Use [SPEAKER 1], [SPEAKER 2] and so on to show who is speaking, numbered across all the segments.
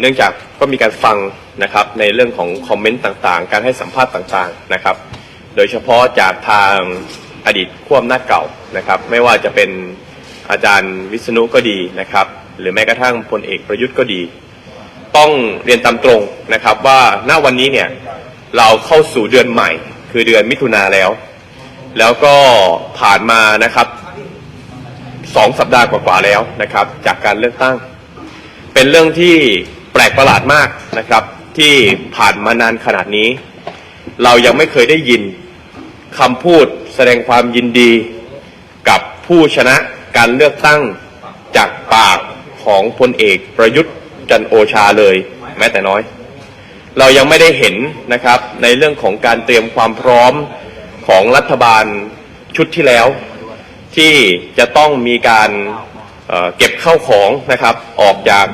[SPEAKER 1] เนื่องจากก็มีการฟังนะครับในเรื่องของคอมเมนต์ต่างๆ การให้สัมภาษณ์ต่างๆนะครับ โดยเฉพาะจากทางอดีตขั้วอำนาจเก่านะครับ ไม่ว่าจะเป็นอาจารย์วิษณุก็ดีนะครับ หรือแม้กระทั่งพลเอกประยุทธ์ก็ดี ต้องเรียนตามตรงนะครับว่าณวันนี้เนี่ยเราเข้าสู่เดือนใหม่ คือเดือนมิถุนาแล้ว แล้วก็ผ่านมานะครับสองสัปดาห์กว่าๆแล้วนะครับ จากการเลือกตั้ง เป็นเรื่องที่แปลกประหลาดมากนะครับ ที่ผ่านมานานขนาดนี้ เรายังไม่เคยได้ยินคำพูดแสดงความยินดีกับผู้ชนะการเลือกตั้งจากปากของพลเอกประยุทธ์จันโอชาเลย แม้แต่น้อย เรายังไม่ได้เห็นนะครับในเรื่องของการเตรียมความพร้อมของรัฐบาลชุดที่แล้ว ที่จะต้องมีการ เก็บเข้าของนะครับออกจาก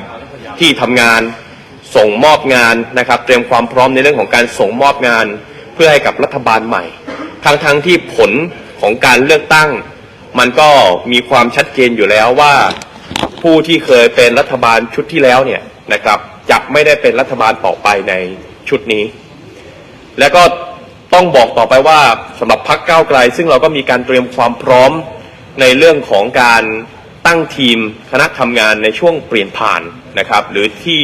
[SPEAKER 1] ที่ทำงานส่งมอบงานนะครับ เตรียมความพร้อมในเรื่องของการส่งมอบงาน เพื่อให้กับรัฐบาลใหม่ ทั้งๆทที่ผลของการเลือกตั้ง มันก็มีความชัดเจนอยู่แล้วว่าผู้ที่เคยเป็นรัฐบาลชุดที่แล้วเนี่ยนะครับจะไม่ได้เป็นรัฐบาลต่อไปในชุดนี้ แล้วก็ต้องบอกต่อไปว่าสำหรับพักก้าไกล ซึ่งเราก็มีการเตรียมความพร้อมในเรื่องของการ ตั้งทีมคณะทำงานในช่วงเปลี่ยนผ่านนะครับ หรือที่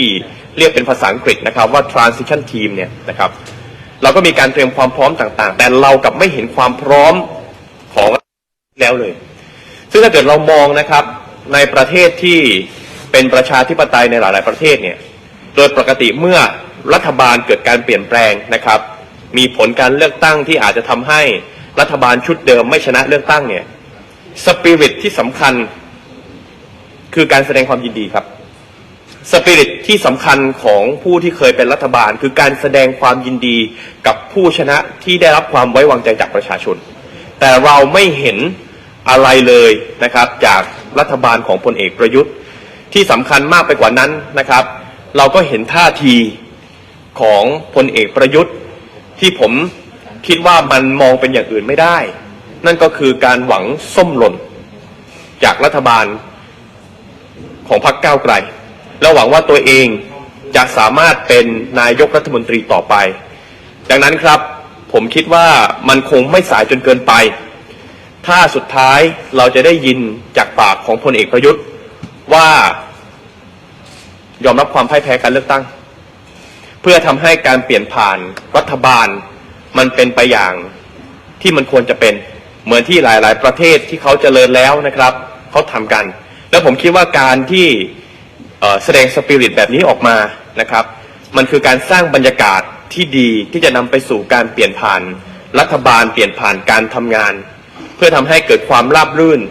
[SPEAKER 1] เรียกเป็นภาษาอังกฤษนะครับว่า transition team เนี่ยนะครับ เราก็มีการเตรียมความพร้อมต่างๆ แต่เรากับไม่เห็นความพร้อมของแล้วเลย ซึ่งถ้าเกิดเรามองนะครับในประเทศที่เป็นประชาธิปไตยในหลาย ๆ ประเทศเนี่ย โดยปกติเมื่อรัฐบาลเกิดการเปลี่ยนแปลงนะครับ มีผลการเลือกตั้งที่อาจจะทำให้รัฐบาลชุดเดิมไม่ชนะเลือกตั้งเนี่ย สปิริตที่สำคัญ คือการแสดงความยินดีครับสปิริตที่สำคัญของผู้ที่เคยเป็นรัฐบาล คือการแสดงความยินดีกับผู้ชนะที่ได้รับความไว้วางใจจากประชาชน แต่เราไม่เห็นอะไรเลยนะครับ จากรัฐบาลของพลเอกประยุทธ์ ที่สำคัญมากไปกว่านั้นนะครับ เราก็เห็นท่าทีของพลเอกประยุทธ์ ที่ผมคิดว่ามันมองเป็นอย่างอื่นไม่ได้ นั่นก็คือการหวังส้มหล่นจากรัฐบาล ของพรรคก้าวไกล แล้วหวังว่าตัวเองจะสามารถเป็นนายกรัฐมนตรีต่อไป ดังนั้นครับผมคิดว่ามันคงไม่สายจนเกินไป ถ้าสุดท้ายเราจะได้ยินจากปากของพลเอกประยุทธ์ว่ายอมรับความพ่ายแพ้การเลือกตั้ง เพื่อทำให้การเปลี่ยนผ่านรัฐบาล มันเป็นไปอย่างที่มันควรจะเป็นเหมือนที่หลาย ๆ ประเทศที่เขาเจริญแล้วนะครับ เขาทำกัน แล้วผมคิดว่าการที่แสดงสปิริตแบบนี้ออกมานะครับ มันคือการสร้างบรรยากาศที่ดีที่จะนำไปสู่การเปลี่ยนผ่าน รัฐบาลเปลี่ยนผ่านการทำงาน เพื่อทำให้เกิดความราบรื่น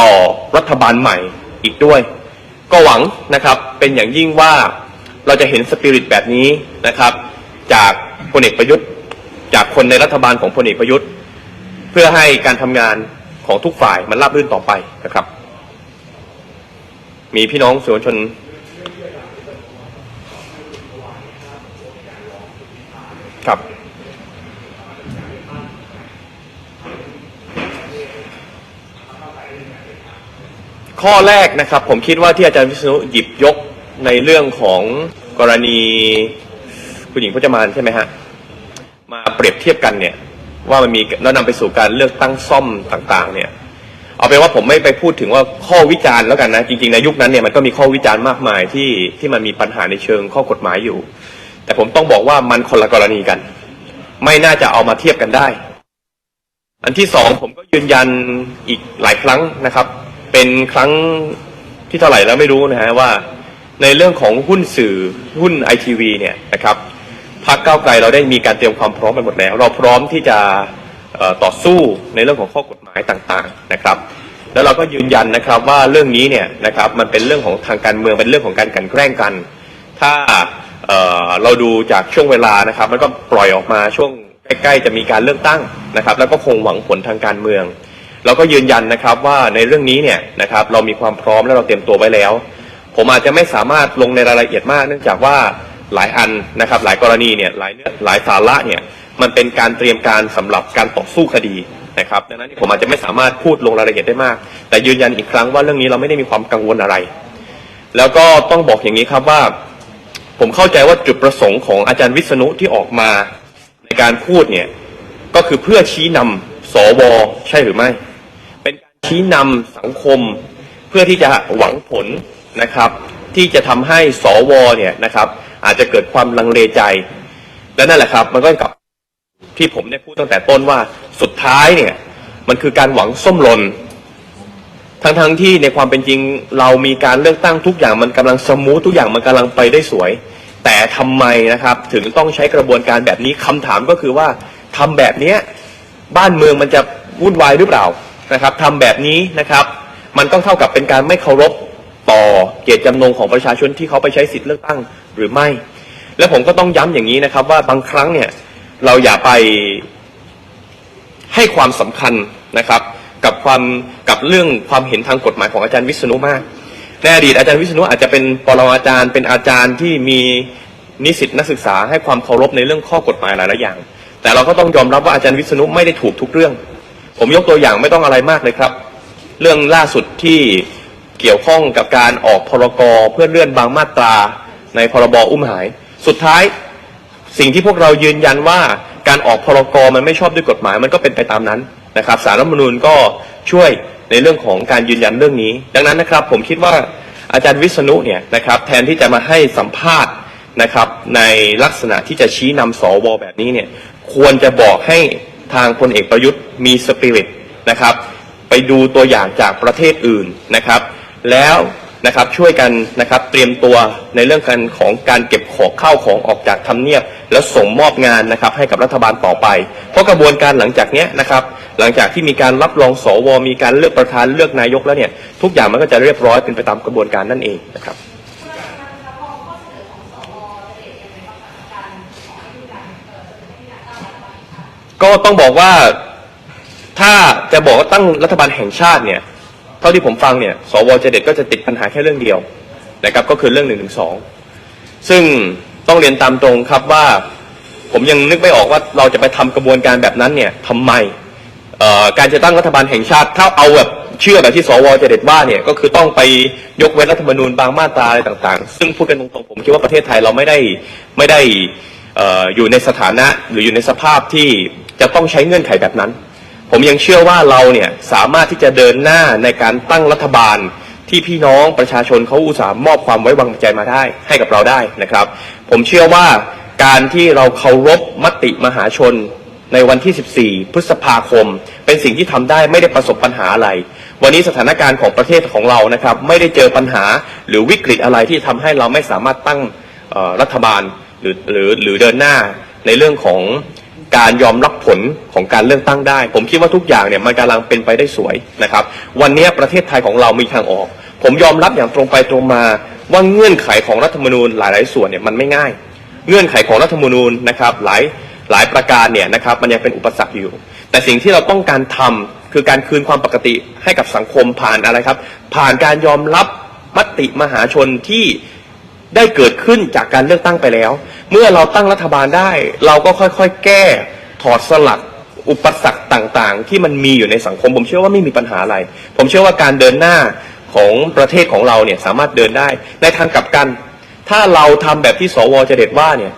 [SPEAKER 1] ต่อรัฐบาลใหม่อีกด้วย ก็หวังนะครับเป็นอย่างยิ่งว่าเราจะเห็นสปิริตแบบนี้นะครับ จากพลเอกประยุทธ์ จากคนในรัฐบาลของพลเอกประยุทธ์ เพื่อให้การทำงานของทุกฝ่ายมันราบรื่นต่อไปนะครับ มีพี่น้องสื่อมวลชน ครับ ข้อแรกนะครับ ผมคิดว่าที่อาจารย์วิษณุหยิบยกในเรื่องของกรณีคุณหญิงพจมานใช่ไหมฮะ มาเปรียบเทียบกันเนี่ย ว่ามันมีแล้วนำไปสู่การเลือกตั้งซ่อมต่าง ๆ เนี่ย เอาเป็นว่าผมไม่ไปพูดถึงว่าข้อวิจารณ์แล้วกันนะจริงๆในยุคนั้นเนี่ยมันก็มีข้อวิจารณ์มากมายที่ที่มันมีปัญหาในเชิงข้อกฎหมายอยู่ แต่ผมต้องบอกว่ามันคนละกรณีกัน ไม่น่าจะเอามาเทียบกันได้ อันที่สองผมก็ยืนยันอีกหลายครั้งนะครับ เป็นครั้งที่เท่าไหร่แล้วไม่รู้นะฮะว่า ในเรื่องของหุ้นสื่อหุ้นไอทีวีเนี่ยนะครับพักเก้าไกลเราได้มีการเตรียมความพร้อมไปหมดแล้ว เราพร้อมที่จะ ต่อสู้ในเรื่องของข้อกฎหมายต่างๆนะครับ แล้วเราก็ยืนยันนะครับว่าเรื่องนี้เนี่ยนะครับมันเป็นเรื่องของทางการเมืองเป็นเรื่องของการกันแกล้งกัน ถ้าเเราดูจากช่วงเวลานะครับ มันก็ปล่อยออกมาช่วงใกล้ๆจะมีการเลือกตั้งนะครับ แล้วก็คงหวังผลทางการเมือง เราก็ยืนยันนะครับว่าในเรื่องนี้เนี่ยนะครับเรามีความพร้อมและเราเตรียมตัวไว้แล้ว ผมอาจจะไม่สามารถลงในรายละเอียดมาก เนื่องจากว่าหลายอันนะครับ หลายกรณีเนี่ยหลายเนื้อหลายสาระเนี่ย มันเป็นการเตรียมการสำหรับการต่อสู้คดีนะครับดังนั้นผมอาจจะไม่สามารถพูดลงรายละเอียดได้มาก แต่ยืนยันอีกครั้งว่าเรื่องนี้เราไม่ได้มีความกังวลอะไร แล้วก็ต้องบอกอย่างนี้ครับว่า ผมเข้าใจว่าจุดประสงค์ของอาจารย์วิษณุที่ออกมา ในการพูดเนี่ยก็คือเพื่อชี้นำสวใช่หรือไม่ เป็นการชี้นำสังคม เพื่อที่จะหวังผลนะครับ ที่จะทำให้สวเนี่ยนะครับ อาจจะเกิดความลังเลใจและนั่นแหละครับ มันก็กลับ ที่ผมได้พูดตั้งแต่ต้นว่าสุดท้ายเนี่ยมันคือการหวังส้มหลนทั้งๆทที่ในความเป็นจริงเรามีการเลือกตั้งทุกอย่างมันกำลังสมูททุกอย่างมันกำลังไปได้สวย แต่ทำไมนะครับถึงต้องใช้กระบวนการแบบนี้คำถามก็คือว่าทำแบบเนี้ยบ้านเมืองมันจะวุ่นวายหรือเปล่านะครับทำแบบนี้นะครับ มันต้องเท่ากับเป็นการไม่เคารพต่อเจตจำนงของประชาชนที่เขาไปใช้สิทธิ์เลือกตั้งหรือไม่ และผมก็ต้องย้ำอย่างนี้นะครับว่าบางครั้งเนี่ย เราอย่าไปให้ความสำคัญนะครับ กับความกับเรื่องความเห็นทางกฎหมายของอาจารย์วิษณุมากในอดีตอาจารย์วิษณุอาจจะเป็นปรมาจารย์เป็นอาจารย์ที่มีนิสิตนักศึกษาให้ความเคารพในเรื่องข้อกฎหมายหลายๆอย่าง แต่เราก็ต้องยอมรับว่าอาจารย์วิษณุไม่ได้ถูกทุกเรื่อง ผมยกตัวอย่างไม่ต้องอะไรมากเลยครับ เรื่องล่าสุดที่เกี่ยวข้องกับการออกพรกเพื่อเลื่อนบางมาตราในพรบอุ้มหาย สุดท้าย สิ่งที่พวกเรายืนยันว่าการออกพรกมันไม่ชอบด้วยกฎหมายมันก็เป็นไปตามนั้นนะครับสารรัฐมนูญก็ช่วยในเรื่องของการยืนยันเรื่องนี้ ดังนั้นนะครับ ผมคิดว่าอาจารย์วิษณุเนี่ยนะครับ แทนที่จะมาให้สัมภาษณ์นะครับ ในลักษณะที่จะชี้นำสวแบบนี้เนี่ยควรจะบอกให้ทางพลเอกประยุทธ์มีสปิริตนะครับ ไปดูตัวอย่างจากประเทศอื่นนะครับ แล้วนะครับช่วยกันนะครับเตรียมตัวในเรื่องการของการเก็บของเข้าของออกจากทำเนียบ แล้วส่งมอบงานนะครับให้กับรัฐบาลต่อไป เพราะกระบวนการหลังจากเนี้ยนะครับหลังจากที่มีการรับรองสวมีการเลือกประธานเลือกนายกแล้วเนี่ยทุกอย่างมันก็จะเรียบร้อยเป็นไปตามกระบวนการนั่นเองนะครับก็ต้องบอกว่าถ้าจะบอกว่าตั้งรัฐบาลแห่งชาติเนี่ยเท่าที่ผมฟังเนี่ยสวเจเด็ดก็จะติดปัญหาแค่เรื่องเดียวนะครับก็คือเรื่องหนึ่งหนึ่งสองซึ่ง ต้องเรียนตามตรงครับว่า ผมยังนึกไม่ออกว่าเราจะไปทำกระบวนการแบบนั้นเนี่ยทำไมการจะตั้งรัฐบาลแห่งชาติ ถ้าเอาแบบเชื่อแบบที่สวเจเด็ดว่าเนี่ยก็คือต้องไปยกเว้นรัฐธรรมนูญบางมาตราอะไรต่างๆ ซึ่งพูดกันตรงๆผมคิดว่าประเทศไทยเราไม่ได้ไม่ได้เอ่ออยู่ในสถานะหรืออยู่ในสภาพที่จะต้องใช้เงื่อนไขแบบนั้น ผมยังเชื่อว่าเราเนี่ยสามารถที่จะเดินหน้าในการตั้งรัฐบาล ที่พี่น้องประชาชนเขาอุตส่าห์มอบความไว้วางใจมาได้ให้กับเราได้นะครับ ผมเชื่อว่าการที่เราเคารพมติมหาชนในวันที่ 14 พฤษภาคม เป็นสิ่งที่ทำได้ไม่ได้ประสบปัญหาอะไร วันนี้สถานการณ์ของประเทศของเรานะครับ ไม่ได้เจอปัญหาหรือวิกฤตอะไรที่ทำให้เราไม่สามารถตั้งรัฐบาลหรือหรือหรือเดินหน้าในเรื่องของ การยอมรับผลของการเลือกตั้งได้ ผมคิดว่าทุกอย่างเนี่ยมันกำลังเป็นไปได้สวยนะครับ วันนี้ประเทศไทยของเรามีทางออก ผมยอมรับอย่างตรงไปตรงมาว่าเงื่อนไขของรัฐธรรมนูญหลาย ๆ ส่วนเนี่ยมันไม่ง่าย เงื่อนไขของรัฐธรรมนูญนะครับหลายหลายประการเนี่ยนะครับมันยังเป็นอุปสรรคอยู่ แต่สิ่งที่เราต้องการทำคือการคืนความปกติให้กับสังคมผ่านอะไรครับ ผ่านการยอมรับมติมหาชนที่ ได้เกิดขึ้นจากการเลือกตั้งไปแล้ว เมื่อเราตั้งรัฐบาลได้ เราก็ค่อยๆ แก้ถอดสลักอุปสรรคต่างๆ ที่มันมีอยู่ในสังคม ผมเชื่อว่าไม่มีปัญหาอะไร ผมเชื่อว่าการเดินหน้าของประเทศของเราเนี่ยสามารถเดินได้ ในทางกลับกัน ถ้าเราทำแบบที่สวจะเด็ดว่าเนี่ย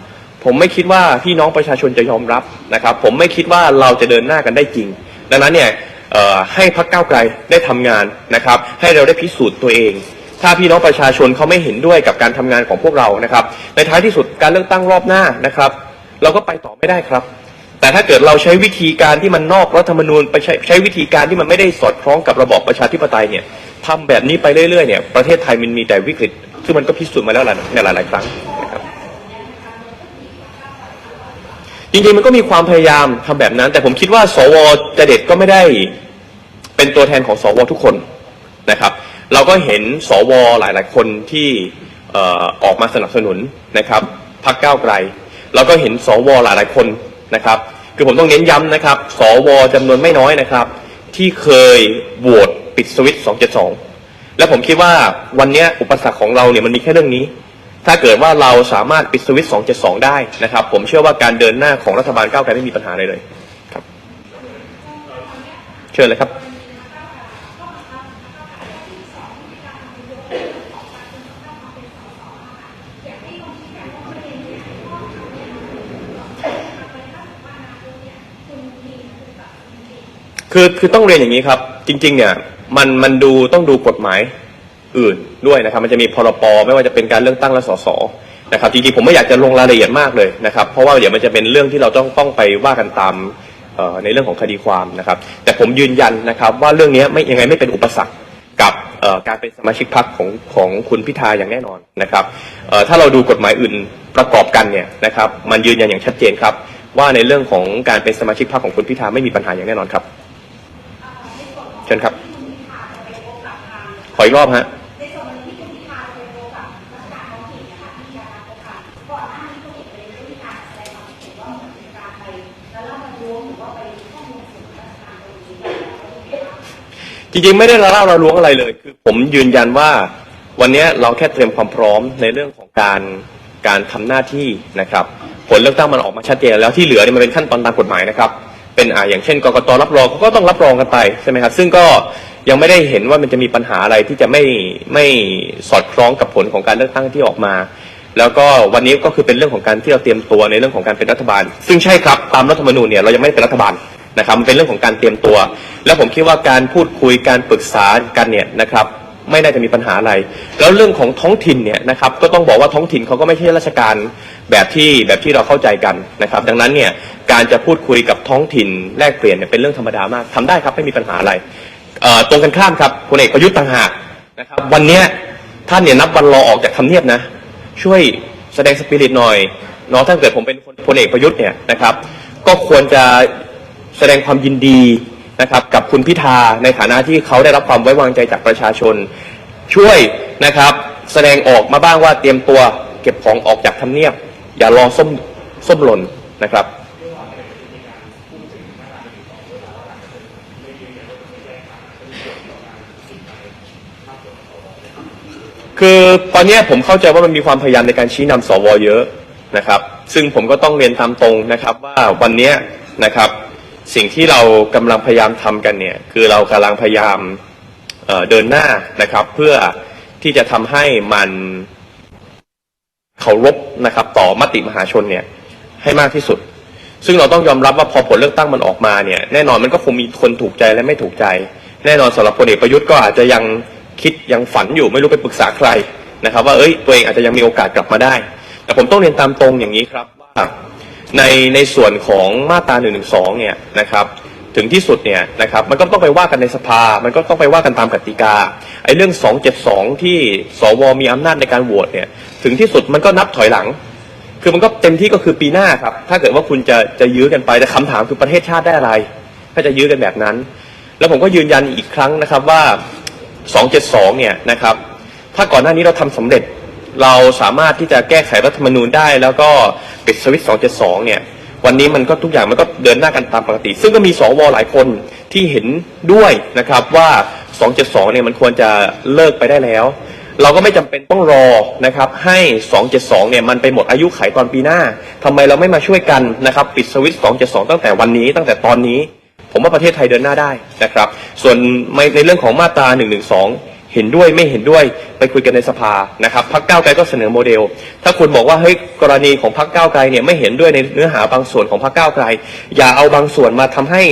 [SPEAKER 1] ผมไม่คิดว่าพี่น้องประชาชนจะยอมรับนะครับ ผมไม่คิดว่าเราจะเดินหน้ากันได้จริง ดังนั้นเนี่ยให้พรรคก้าไกลได้ทำงานนะครับ ให้เราได้พิสูจน์ตัวเอง ถ้าพี่น้องประชาชนเขาไม่เห็นด้วยกับการทำงานของพวกเรานะครับ ในท้ายที่สุดการเลือกตั้งรอบหน้านะครับ เราก็ไปต่อไม่ได้ครับ แต่ถ้าเกิดเราใช้วิธีการที่มันนอกรัฐธรรมนูญไปใช้ใช้วิธีการที่มันไม่ได้สอดคล้องกับระบอบประชาธิปไตยเนี่ยทำแบบนี้ไปเรื่อยๆเนี่ยประเทศไทยมันมีแต่วิกฤตซึ่งมันก็พิสูจน์มาแล้วหลายในหลายๆครั้งนะครับจริงๆมันก็มีความพยายามทำแบบนั้น แต่ผมคิดว่า สวจะเด็ดก็ไม่ได้เป็นตัวแทนของสวทุกคนนะครับ เราก็เห็นสวหลายๆคนที่อออกมาสนับสนุนนะครับพรรคก้าวไกล เราก็เห็นสวหลายๆคนนะครับ คือผมต้องเน้นย้ำนะครับ สวจำนวนไม่น้อยนะครับ ที่เคยโหวตปิดสวิตช์272 และผมคิดว่าวันนี้อุปสรรคของเราเนี่ยมันมีแค่เรื่องนี้ ถ้าเกิดว่าเราสามารถปิดสวิตช์272 ได้นะครับ ผมเชื่อว่าการเดินหน้าของรัฐบาลก้าวไกลไม่มีปัญหาเลยเลยครับ เชิญเลยครับ คือคือต้องเรียนอย่างนี้ครับ จริง ๆ เนี่ยมันมันดูต้องดูกฎหมายอื่นด้วยนะครับ มันจะมีพรปไม่ว่าจะเป็นการเลือกตั้งและสสนะครับจริงๆผมไม่อยากจะลงรายละเอียดมากเลยนะครับ เพราะว่าเดี๋ยวมันจะเป็นเรื่องที่เราต้องต้องไปว่ากันตามในเรื่องของคดีความนะครับ แต่ผมยืนยันนะครับว่าเรื่องนี้ไม่ยังไงไม่เป็นอุปสรรคกับการเป็นสมาชิกพรรคของของคุณพิธาอย่างแน่นอนนะครับถ้าเราดูกฎหมายอื่นประกอบกันเนี่ยนะครับ มันยืนยันอย่างชัดเจนครับ ว่าในเรื่องของการเป็นสมาชิกพรรคของคุณพิธาไม่มีปัญหาอย่างแน่นอนครับ ชิญครับ ขออีกรอบฮะจริงๆ ไม่ได้ละเล่าละล้วงอะไรเลย คือผมยืนยันว่าวันนี้เราแค่เตรียมความพร้อมในเรื่องของการการทำหน้าที่นะครับ ผลเลือกตั้งมันออกมาชัดเจนแล้วที่เหลือเนี่ยมันเป็นขั้นตอนตามกฎหมายนะครับ เป็นอ่าอย่างเช่นกรกตรับรองเขาก็ต้องรับรองกันไปใช่ไหมครับซึ่งก็ยังไม่ได้เห็นว่ามันจะมีปัญหาอะไรที่จะไม่ไม่สอดคล้องกับผลของการเลือกตั้งที่ออกมา แล้วก็วันนี้ก็คือเป็นเรื่องของการที่เราเตรียมตัวในเรื่องของการเป็นรัฐบาล ซึ่งใช่ครับตามรัฐธรรมนูญเนี่ยเรายังไม่ได้เป็นรัฐบาลนะครับมันเป็นเรื่องของการเตรียมตัว แล้วผมคิดว่าการพูดคุยการปรึกษากันเนี่ยนะครับ ไม่น่าจะมีปัญหาอะไร แล้วเรื่องของท้องถิ่นเนี่ยนะครับก็ต้องบอกว่าท้องถิ่นเขาก็ไม่ใช่ราชการแบบที่แบบที่เราเข้าใจกันนะครับ ดังนั้นเนี่ยการจะพูดคุยกับท้องถิ่นแลกเปลี่ยนเนี่ยเป็นเรื่องธรรมดามากทำได้ครับไม่มีปัญหาอะไรตรงกันข้ามครับพลเอกประยุทธ์ต่างหากนะครับวันนี้ท่านเนี่ยนับวันรอออกจากทำเนียบนะ ช่วยแสดงสปิริตหน่อยเนาะถ้าเกิดผมเป็นพลเอกประยุทธ์เนี่ยนะครับ ก็ควรจะแสดงความยินดี นะครับกับคุณพิธาในฐานะที่เขาได้รับความไว้วางใจจากประชาชน ช่วยนะครับแสดงออกมาบ้างว่าเตรียมตัวเก็บของออกจากทำเนียบ อย่ารอส้มส้มหล่นนะครับคือตอนนี้ผมเข้าใจว่ามันมีความพยายามในการชี้นำสวเยอะนะครับ ซึ่งผมก็ต้องเรียนตามตรงนะครับว่าวันนี้นะครับ สิ่งที่เรากำลังพยายามทำกันเนี่ยคือเรากำลังพยายามเเดินหน้านะครับ เพื่อที่จะทำให้มันเคารพนะครับ ต่อมติมหาชนเนี่ยให้มากที่สุด ซึ่งเราต้องยอมรับว่าพอผลเลือกตั้งมันออกมาเนี่ยแน่นอนมันก็คงมีคนถูกใจและไม่ถูกใจ แน่นอนสำหรับพลเอกประยุทธ์ก็อาจจะยังคิดยังฝันอยู่ไม่รู้ไปปรึกษาใครนะครับ ว่าเอ้ยตัวเองอาจจะยังมีโอกาสกลับมาได้ แต่ผมต้องเรียนตามตรงอย่างนี้ครับว่า ในในส่วนของมาตรา1นึเนี่ยนะครับถึงที่สุดเนี่ยนะครับมันก็ต้องไปว่ากันในสภา มันก็ต้องไปว่ากันตามกติกาไอ้เรื่อง 272 ที่สวมีอำนาจในการโหวตเนี่ยถึงที่สุดมันก็นับถอยหลัง คือมันก็เต็มที่ก็คือปีหน้าครับถ้าเกิดว่าคุณจะจะยื้อกันไปแต่คำถามคือประเทศชาติได้อะไร ถ้าจะยื้อกันแบบนั้น แล้วผมก็ยืนยันอีกครั้งนะครับว่า 272 เนี่ยนะครับถ้าก่อนหน้านี้เราทำสำเร็จ เราสามารถที่จะแก้ไขรัฐธรรมนูญได้ แล้วก็ปิดสวิตช์272 เนี่ย วันนี้มันก็ทุกอย่างมันก็เดินหน้ากันตามปกติ ซึ่งก็มีสวหลายคนที่เห็นด้วยนะครับว่า 272 เนี่ยมันควรจะเลิกไปได้แล้ว เราก็ไม่จำเป็นต้องรอนะครับให้ 272 เนี่ยมันไปหมดอายุไขตอนปีหน้าทำไมเราไม่มาช่วยกันนะครับปิดสวิตช์272 ตั้งแต่วันนี้ตั้งแต่ตอนนี้ ผมว่าประเทศไทยเดินหน้าได้นะครับ ส่วนในเรื่องของมาตรา112 เห็นด้วยไม่เห็นด้วยไปคุยกันในสภานะครับพักเก้าไกลก็เสนอโมเดล ถ้าคุณบอกว่าเฮ้ยกรณีของพักเก้าไกลเนี่ยไม่เห็นด้วยในเนื้อหาบางส่วนของพักเก้าไกล อย่าเอาบางส่วนมาทำให้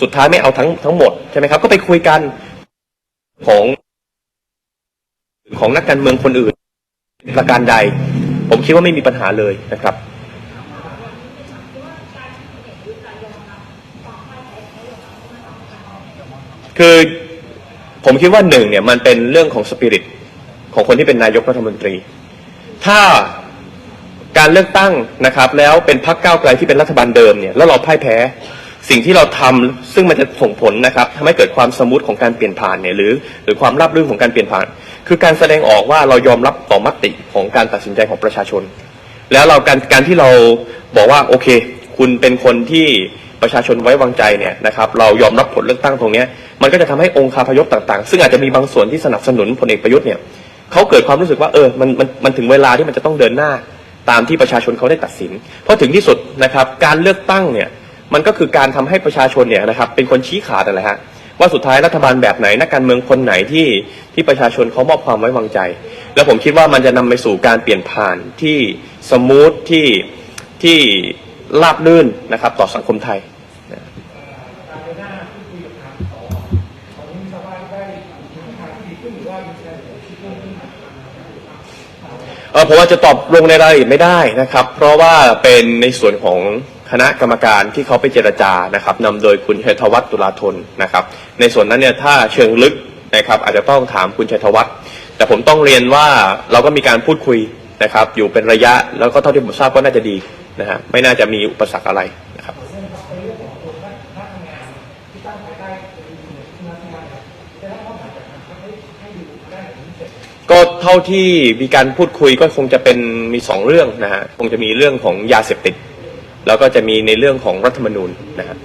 [SPEAKER 1] สุดท้ายไม่เอาทั้งทั้งหมดใช่ไหมครับก็ไปคุยกันของของนักการเมืองคนอื่นประการใด ผมคิดว่าไม่มีปัญหาเลยนะครับคือ ผมคิดว่าหนึ่งเนี่ยมันเป็นเรื่องของสปิริตของคนที่เป็นนายกรัฐมนตรี ถ้าการเลือกตั้งนะครับ แล้วเป็นพรรคก้าวไกลที่เป็นรัฐบาลเดิมเนี่ยแล้วเราพ่ายแพ้สิ่งที่เราทำซึ่งมันจะส่งผลนะครับทำให้เกิดความสมูทของการเปลี่ยนผ่านเนี่ยหรือ หรือความราบรื่นของการเปลี่ยนผ่าน คือการแสดงออกว่าเรายอมรับต่อมติของการตัดสินใจของประชาชน แล้วเราการการที่เราบอกว่าโอเค คุณเป็นคนที่ประชาชนไว้วางใจเนี่ยนะครับเรายอมรับผลเลือกตั้งตรงนี้มันก็จะทำให้องค์คาพยพต่างๆ ซึ่งอาจจะมีบางส่วนที่สนับสนุนพลเอกประยุทธ์เนี่ยเขาเกิดความรู้สึกว่าเออมันมันมันถึงเวลาที่มันจะต้องเดินหน้า ตามที่ประชาชนเขาได้ตัดสิน เพราะถึงที่สุดนะครับการเลือกตั้งเนี่ยมันก็คือการทำให้ประชาชนเนี่ยนะครับเป็นคนชี้ขาดนั่นแหละฮะว่าสุดท้ายรัฐบาลแบบไหนนักการเมืองคนไหนที่ที่ประชาชนเขามอบความไว้วางใจ แล้วผมคิดว่ามันจะนำไปสู่การเปลี่ยนผ่านที่สมูทที่ที่ ราบลื่นนะครับ ต่อสังคมไทยผมอาจจะตอบลงในรายละเอียดไม่ได้นะครับ เพราะว่าเป็นในส่วนของคณะกรรมการที่เขาไปเจรจานะครับนำโดยคุณชัยธวัฒน์ตุลาธนนะครับ ในส่วนนั้นเนี่ยถ้าเชิงลึกนะครับ อาจจะต้องถามคุณชัยธวัฒน์แต่ผมต้องเรียนว่าเราก็มีการพูดคุยนะครับ อยู่เป็นระยะแล้วก็เท่าที่ผมทราบก็น่าจะดี นะฮะไม่น่าจะมีอุปสรรคอะไรนะครับก็เท่าที่มีการพูดคุยก็คงจะเป็นมีสองเรื่องนะฮะคงจะมีเรื่องของยาเสพติด แล้วก็จะมีในเรื่องของรัฐธรรมนูญนะฮะ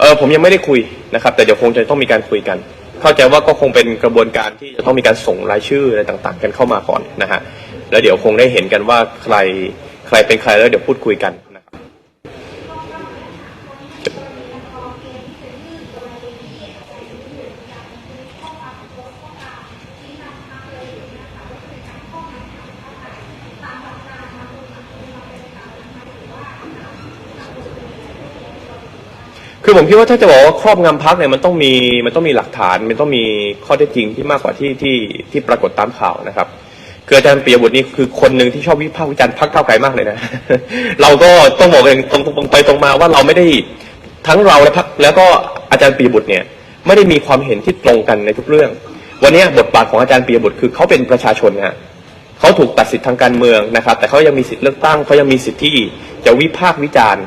[SPEAKER 1] เออผมยังไม่ได้คุยนะครับ แต่เดี๋ยวคงจะต้องมีการคุยกัน เข้าใจว่าก็คงเป็นกระบวนการที่จะต้องมีการส่งรายชื่ออะไรต่างๆ กันเข้ามาก่อนนะฮะแล้วเดี๋ยวคงได้เห็นกันว่าใครใครเป็นใครแล้วเดี๋ยวพูดคุยกันนะครับคือผมคิดว่าถ้าจะบอกว่าครอบงำพักเนี่ยมันต้องมีมันต้องมี ฐานมันต้องมีข้อเท็จจริงที่มากกว่าที่ที่ที่ปรากฏตามข่าวนะครับคืออาจารย์ปียบุตรนี่คือคนหนึ่งที่ชอบวิพากษ์วิจารณ์พักเก้าวไกลมากเลยนะ เราก็ต้องบอกเองตรงตรงไปตรงมาว่าเราไม่ได้ทั้งเราและพักแล้วก็อาจารย์ปียบุตรเนี่ยไม่ได้มีความเห็นที่ตรงกันในทุกเรื่อง วันนี้บทบาทของอาจารย์ปียบุตรคือเขาเป็นประชาชนนะเขาถูกตัดสิทธิทางการเมืองนะครับ แต่เขายังมีสิทธิ์เลือกตั้งเขายังมีสิทธิ์ที่จะวิพากษ์วิจารณ์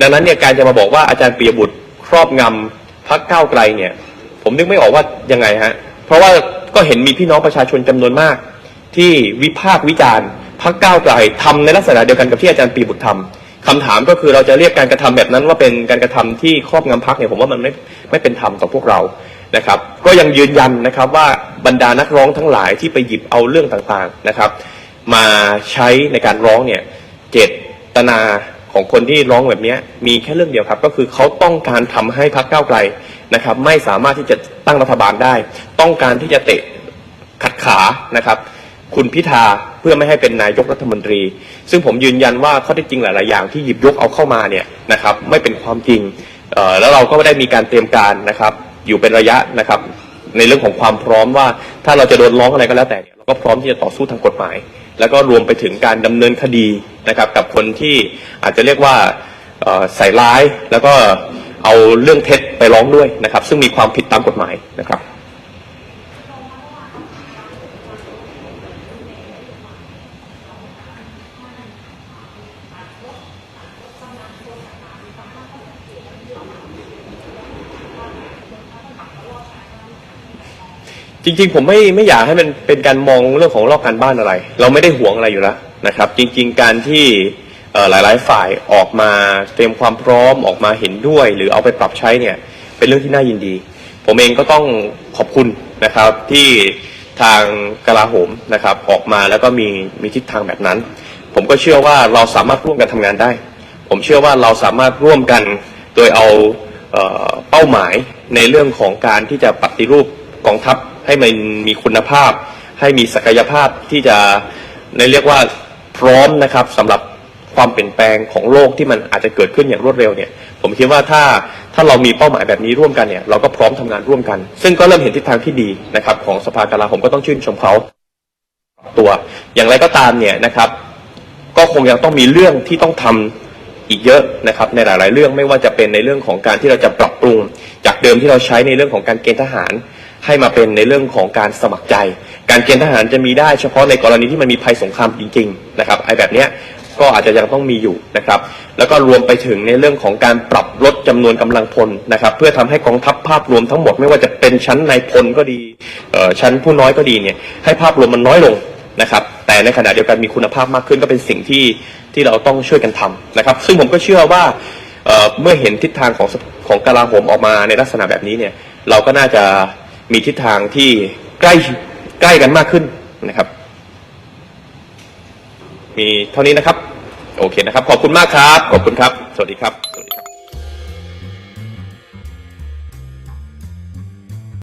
[SPEAKER 1] ดังนั้นเนี่ยการจะมาบอกว่าอาจารย์ปียบุตรครอบงำพักก้าวไกลเนี่ย ผมนึกไม่ออกว่ายังไงฮะ เพราะว่าก็เห็นมีพี่น้องประชาชนจำนวนมาก ที่วิพากษ์วิจารณ์พักก้าวไกลทำในลักษณะเดียวกันกับที่อาจารย์ปีบุตรทำคำถามก็คือเราจะเรียกการกระทำแบบนั้นว่าเป็นการกระทำที่ครอบงำพักเนี่ยผมว่ามันไม่ไม่เป็นธรรมต่อพวกเรานะครับ ก็ยังยืนยันนะครับว่าบรรดานักร้องทั้งหลายที่ไปหยิบเอาเรื่องต่างๆนะครับ มาใช้ในการร้องเนี่ยเจตนาของคนที่ร้องแบบนี้มีแค่เรื่องเดียวครับ ก็คือเขาต้องการทำให้พรรคก้าวไกล นะครับไม่สามารถที่จะตั้งรัฐบาลได้ ต้องการที่จะเตะขัดขานะครับ คุณพิธาเพื่อไม่ให้เป็นนายกรัฐมนตรี ซึ่งผมยืนยันว่าข้อเท็จจริงหลาย ๆ อย่างที่หยิบยกเอาเข้ามาเนี่ยนะครับไม่เป็นความจริงแล้วเราก็ได้มีการเตรียมการนะครับ อยู่เป็นระยะนะครับ ในเรื่องของความพร้อมว่าถ้าเราจะโดนร้องอะไรก็แล้วแต่เนี่ยเราก็พร้อมที่จะต่อสู้ทางกฎหมาย แล้วก็รวมไปถึงการดำเนินคดีนะครับ กับคนที่อาจจะเรียกว่าใส่ร้ายแล้วก็ เอาเรื่องเท็จไปร้องด้วยนะครับ ซึ่งมีความผิดตามกฎหมายนะครับจริงๆ ผมไม่ไม่อยากให้มันเป็นการมองเรื่องของลอกการบ้านอะไร เราไม่ได้หวงอะไรอยู่แล้วนะครับ จริง ๆ การที่ หลายๆ ฝ่ายออกมาเตรียมความพร้อมออกมาเห็นด้วย หรือเอาไปปรับใช้เนี่ยเป็นเรื่องที่น่ายินดี ผมเองก็ต้องขอบคุณนะครับที่ทางกลาโหมนะครับออกมาแล้วก็มีมีทิศทางแบบนั้น ผมก็เชื่อว่าเราสามารถร่วมกันทำงานได้ ผมเชื่อว่าเราสามารถร่วมกันโดยเอาเอ่อเป้าหมายในเรื่องของการที่จะปฏิรูปกองทัพให้มันมีคุณภาพ ให้มีศักยภาพที่จะในเรียกว่าพร้อมนะครับสำหรับ ความเปลี่ยนแปลงของโลกที่มันอาจจะเกิดขึ้นอย่างรวดเร็วเนี่ย ผมคิดว่าถ้าถ้าเรามีเป้าหมายแบบนี้ร่วมกันเนี่ยเราก็พร้อมทำงานร่วมกัน ซึ่งก็เริ่มเห็นทิศทางที่ดีนะครับของสภากลาผมก็ต้องชื่นชมเขาตัว อย่างไรก็ตามเนี่ยนะครับ ก็คงยังต้องมีเรื่องที่ต้องทำอีกเยอะนะครับในหลาย ๆ เรื่องไม่ว่าจะเป็นในเรื่องของการที่เราจะปรับปรุง จากเดิมที่เราใช้ในเรื่องของการเกณฑ์ทหาร ให้มาเป็นในเรื่องของการสมัครใจ การเกณฑ์ทหารจะมีได้เฉพาะในกรณีที่มันมีภัยสงครามจริง ๆ นะครับไอ้แบบเนี้ย ก็อาจจะยังต้องมีอยู่นะครับ แล้วก็รวมไปถึงในเรื่องของการปรับลดจำนวนกำลังพลนะครับ เพื่อทำให้กองทัพภาพรวมทั้งหมดไม่ว่าจะเป็นชั้นนายพลก็ดีชั้นผู้น้อยก็ดีเนี่ยให้ภาพรวมมันน้อยลงนะครับ แต่ในขณะเดียวกันมีคุณภาพมากขึ้นก็เป็นสิ่งที่ที่เราต้องช่วยกันทำนะครับ ซึ่งผมก็เชื่อว่าเอ่อเมื่อเห็นทิศทางของของกลาโหมออกมาในลักษณะแบบนี้เนี่ยเราก็น่าจะมีทิศทางที่ใกล้ใกล้กันมากขึ้นนะครับ มีเท่านี้นะครับ โอเคนะครับ ขอบคุณมากครับ ขอบคุณครับ สวัสดีครับ